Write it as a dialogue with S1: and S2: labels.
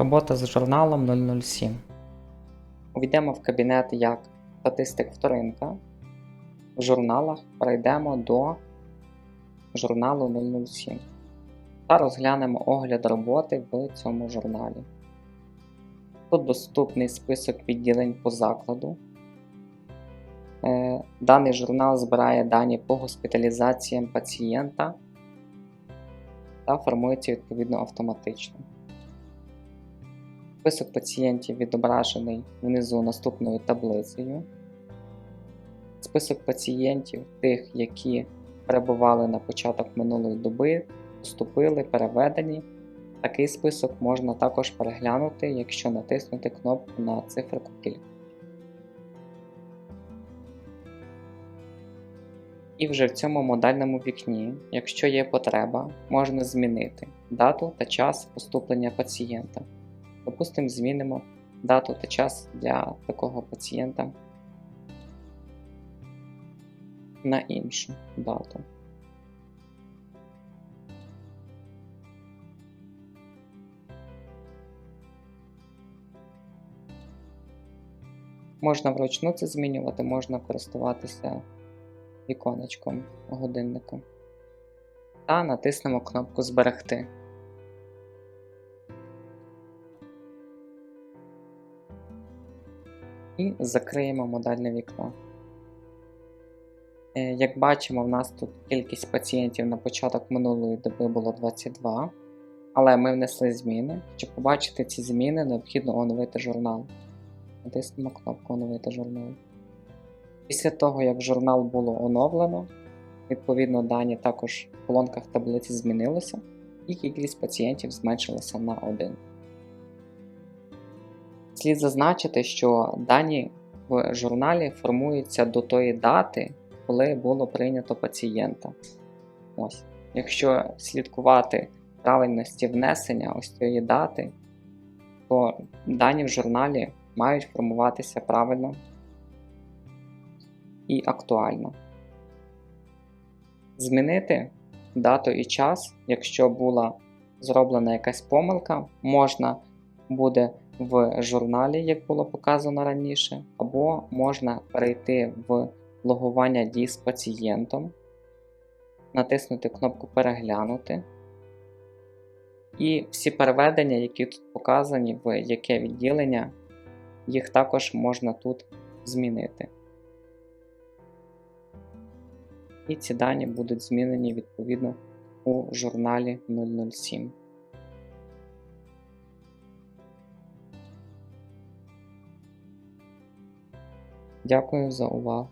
S1: Робота з журналом 007. Увійдемо в кабінет як статистик вторинка. В журналах перейдемо до журналу 007 та розглянемо огляд роботи в цьому журналі. Тут доступний список відділень по закладу. Е, Даний журнал збирає дані по госпіталізаціям пацієнта та формується відповідно автоматично. Список пацієнтів відображений внизу наступною таблицею. Список пацієнтів, тих, які перебували на початок минулої доби, поступили, переведені. Такий список можна також переглянути, якщо натиснути кнопку на циферку кількість. І вже в цьому модальному вікні, якщо є потреба, можна змінити дату та час поступлення пацієнта. Допустимо, змінимо дату та час для такого пацієнта на іншу дату. Можна вручну це змінювати, можна користуватися віконечком годинника. Та натиснемо кнопку Зберегти. І закриємо модальне вікно. Е, Як бачимо, в нас тут кількість пацієнтів на початок минулої доби було 22, але ми внесли зміни. Щоб побачити ці зміни, необхідно оновити журнал. Натиснемо кнопку Оновити журнал. Після того, як журнал було оновлено, відповідно дані також в колонках таблиці змінилися, і кількість пацієнтів зменшилася на 1. Слід зазначити, що дані в журналі формуються до тої дати, коли було прийнято пацієнта. Ось. Якщо слідкувати правильності внесення ось цієї дати, то дані в журналі мають формуватися правильно і актуально. Змінити дату і час, якщо була зроблена якась помилка, можна буде в журналі, як було показано раніше, або можна перейти в логування дій з пацієнтом, натиснути кнопку Переглянути. І всі переведення, які тут показані, в яке відділення, їх також можна тут змінити. І ці дані будуть змінені відповідно у журналі 007. Дякую за увагу.